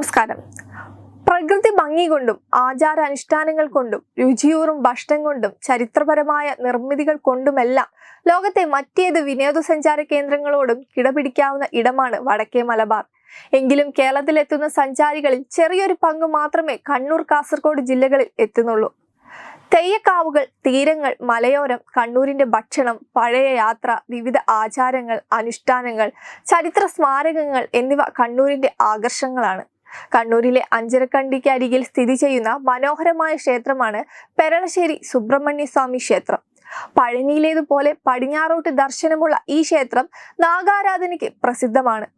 നമസ്കാരം. പ്രകൃതി ഭംഗി കൊണ്ടും ആചാരാനുഷ്ഠാനങ്ങൾ കൊണ്ടും രുചിയൂറും ഭക്ഷണം കൊണ്ടും ചരിത്രപരമായ നിർമ്മിതികൾ കൊണ്ടുമെല്ലാം ലോകത്തെ മറ്റേത് വിനോദസഞ്ചാര കേന്ദ്രങ്ങളോടും കിടപിടിക്കാവുന്ന ഇടമാണ് വടക്കേ മലബാർ. എങ്കിലും കേരളത്തിലെത്തുന്ന സഞ്ചാരികളിൽ ചെറിയൊരു പങ്ക് മാത്രമേ കണ്ണൂർ കാസർഗോഡ് ജില്ലകളിൽ എത്തുന്നുള്ളൂ. തെയ്യക്കാവുകൾ തീരങ്ങൾ മലയോരം കണ്ണൂരിന്റെ ഭക്ഷണം പഴയ യാത്ര വിവിധ ആചാരങ്ങൾ അനുഷ്ഠാനങ്ങൾ ചരിത്ര സ്മാരകങ്ങൾ എന്നിവ കണ്ണൂരിന്റെ ആകർഷങ്ങളാണ് കണ്ണൂരിലെ അഞ്ചരക്കണ്ടിക്ക് അരികിൽ സ്ഥിതി ചെയ്യുന്ന മനോഹരമായ ക്ഷേത്രമാണ് പെരളശ്ശേരി സുബ്രഹ്മണ്യസ്വാമി ക്ഷേത്രം. പഴനിയിലേതുപോലെ പടിഞ്ഞാറോട്ട് ദർശനമുള്ള ഈ ക്ഷേത്രം നാഗാരാധനയ്ക്ക് പ്രസിദ്ധമാണ്.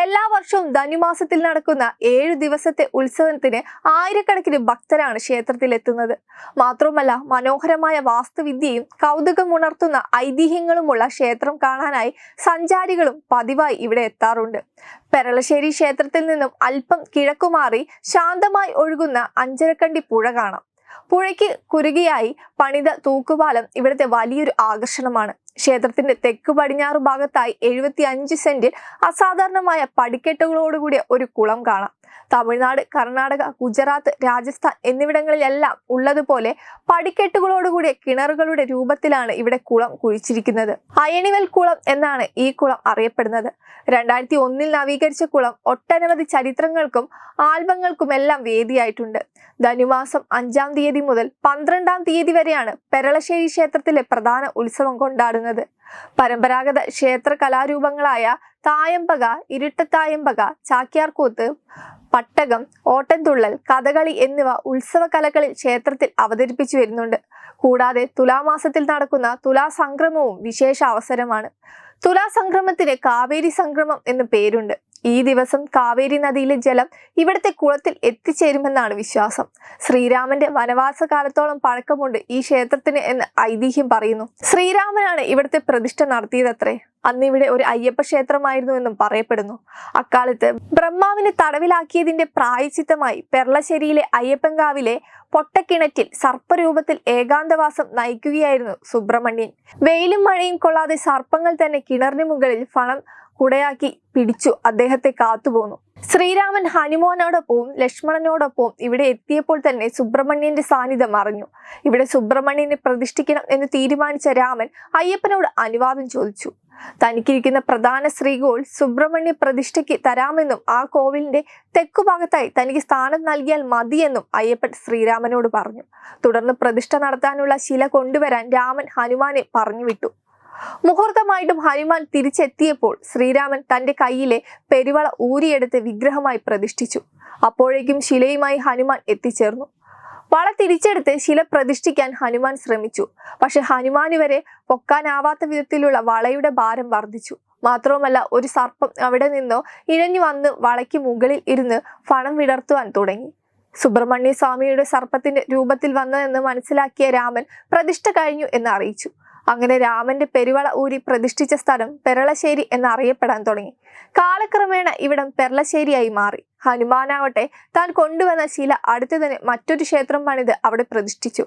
എല്ലാ വർഷവും ധനുമാസത്തിൽ നടക്കുന്ന ഏഴു ദിവസത്തെ ഉത്സവത്തിന് ആയിരക്കണക്കിന് ഭക്തരാണ് ക്ഷേത്രത്തിൽ എത്തുന്നത് മാത്രവുമല്ല മനോഹരമായ വാസ്തുവിദ്യയും കൗതുകമുണർത്തുന്ന ഐതിഹ്യങ്ങളുമുള്ള ക്ഷേത്രം കാണാനായി സഞ്ചാരികളും പതിവായി ഇവിടെ എത്താറുണ്ട്. പെരളശ്ശേരി ക്ഷേത്രത്തിൽ നിന്നും അല്പം കിഴക്കുമാറി ശാന്തമായി ഒഴുകുന്ന അഞ്ചരക്കണ്ടി പുഴ കാണാം. പുഴയ്ക്ക് കുരുകിയായി പണിത തൂക്കുപാലം ഇവിടുത്തെ വലിയൊരു ആകർഷണമാണ്. ക്ഷേത്രത്തിന്റെ തെക്ക് പടിഞ്ഞാറ് ഭാഗത്തായി എഴുപത്തി അഞ്ച് സെന്റിൽ അസാധാരണമായ പടിക്കെട്ടുകളോടുകൂടിയ ഒരു കുളം കാണാം. തമിഴ്നാട് കർണാടക ഗുജറാത്ത് രാജസ്ഥാൻ എന്നിവിടങ്ങളിലെല്ലാം ഉള്ളതുപോലെ പടിക്കെട്ടുകളോടുകൂടിയ കിണറുകളുടെ രൂപത്തിലാണ് ഇവിടെ കുളം കുഴിച്ചിരിക്കുന്നത്. അയണിവൽ കുളം എന്നാണ് ഈ കുളം അറിയപ്പെടുന്നത്. രണ്ടായിരത്തി ഒന്നിൽ നവീകരിച്ച കുളം ഒട്ടനവധി ചരിത്രങ്ങൾക്കും ആൽബങ്ങൾക്കുമെല്ലാം വേദിയായിട്ടുണ്ട്. ധനുമാസം അഞ്ചാം തീയതി മുതൽ പന്ത്രണ്ടാം തീയതി വരെയാണ് പെരളശ്ശേരി ക്ഷേത്രത്തിലെ പ്രധാന ഉത്സവം കൊണ്ടാടുന്നത്. പരമ്പരാഗത ക്ഷേത്ര കലാരൂപങ്ങളായ തായമ്പക ഇരുട്ടത്തായമ്പക ചാക്യാർകൂത്ത് പട്ടകം ഓട്ടൻതുള്ളൽ കഥകളി എന്നിവ ഉത്സവ കലകളിൽ ക്ഷേത്രത്തിൽ അവതരിപ്പിച്ചു വരുന്നുണ്ട്. കൂടാതെ തുലാമാസത്തിൽ നടക്കുന്ന തുലാസംക്രമവും വിശേഷ അവസരമാണ് തുലാസംക്രമത്തിന് കാവേരി സംക്രമം എന്ന് പേരുണ്ട്. ഈ ദിവസം കാവേരി നദിയിലെ ജലം ഇവിടുത്തെ കുളത്തിൽ എത്തിച്ചേരുമെന്നാണ് വിശ്വാസം. ശ്രീരാമന്റെ വനവാസ കാലത്തോളം പഴക്കമുണ്ട് ഈ ക്ഷേത്രത്തിന് എന്ന് ഐതിഹ്യം പറയുന്നു. ശ്രീരാമനാണ് ഇവിടുത്തെ പ്രതിഷ്ഠ നടത്തിയതത്രേ. അന്ന് ഇവിടെ ഒരു അയ്യപ്പ ക്ഷേത്രമായിരുന്നു എന്നും പറയപ്പെടുന്നു. അക്കാലത്ത് ബ്രഹ്മാവിനെ തടവിലാക്കിയതിന്റെ പ്രായച്ചിത്തമായി പെർളശ്ശേരിയിലെ അയ്യപ്പൻകാവിലെ പൊട്ടക്കിണറ്റിൽ സർപ്പരൂപത്തിൽ ഏകാന്തവാസം നയിക്കുകയായിരുന്നു സുബ്രഹ്മണ്യൻ. വെയിലും മഴയും കൊള്ളാതെ സർപ്പങ്ങൾ തന്നെ കിണറിന് മുകളിൽ ഫണം കുടയാക്കി പിടിച്ചു. അദ്ദേഹത്തെ കാത്തുപോന്നു. ശ്രീരാമൻ ഹനുമാനോടൊപ്പവും ലക്ഷ്മണനോടൊപ്പവും ഇവിടെ എത്തിയപ്പോൾ തന്നെ സുബ്രഹ്മണ്യന്റെ സാന്നിധ്യം അറിഞ്ഞു. ഇവിടെ സുബ്രഹ്മണ്യനെ പ്രതിഷ്ഠിക്കണം എന്ന് തീരുമാനിച്ച രാമൻ അയ്യപ്പനോട് അനുവാദം ചോദിച്ചു. തനിക്കിരിക്കുന്ന പ്രധാന ശ്രീകോൾ സുബ്രഹ്മണ്യ പ്രതിഷ്ഠയ്ക്ക് തരാമെന്നും ആ കോവിലിന്റെ തെക്കുഭാഗത്തായി തനിക്ക് സ്ഥാനം നൽകിയാൽ മതിയെന്നും അയ്യപ്പൻ ശ്രീരാമനോട് പറഞ്ഞു. തുടർന്ന് പ്രതിഷ്ഠ നടത്താനുള്ള ശില കൊണ്ടുവരാൻ രാമൻ ഹനുമാനെ പറഞ്ഞു വിട്ടു മുഹൂർത്തമായിട്ടും ഹനുമാൻ തിരിച്ചെത്തിയപ്പോൾ ശ്രീരാമൻ തന്റെ കയ്യിലെ പെരുവള ഊരിയെടുത്ത് വിഗ്രഹമായി പ്രതിഷ്ഠിച്ചു. അപ്പോഴേക്കും ശിലയുമായി ഹനുമാൻ എത്തിച്ചേർന്നു. വള തിരിച്ചെടുത്ത് ശില പ്രതിഷ്ഠിക്കാൻ ഹനുമാൻ ശ്രമിച്ചു. പക്ഷെ ഹനുമാന് വരെ പൊക്കാനാവാത്ത വിധത്തിലുള്ള വളയുടെ ഭാരം വർദ്ധിച്ചു. മാത്രവുമല്ല ഒരു സർപ്പം അവിടെ നിന്നോ ഇഴഞ്ഞു വന്ന് വളയ്ക്ക് മുകളിൽ ഇരുന്ന് ഫണം വിടർത്തുവാൻ തുടങ്ങി. സുബ്രഹ്മണ്യ സ്വാമിയുടെ സർപ്പത്തിന്റെ രൂപത്തിൽ വന്നതെന്ന് മനസ്സിലാക്കിയ രാമൻ പ്രതിഷ്ഠ കഴിഞ്ഞു എന്ന് അറിയിച്ചു അങ്ങനെ രാമന്റെ പെരുവള ഊരി പ്രതിഷ്ഠിച്ച സ്ഥലം പെരളശ്ശേരി എന്നറിയപ്പെടാൻ തുടങ്ങി. കാലക്രമേണ ഇവിടം പെരളശ്ശേരിയായി മാറി. ഹനുമാനാവട്ടെ താൻ കൊണ്ടുവന്ന ശില അടുത്തു തന്നെ മറ്റൊരു ക്ഷേത്രം പണിത് അവിടെ പ്രതിഷ്ഠിച്ചു.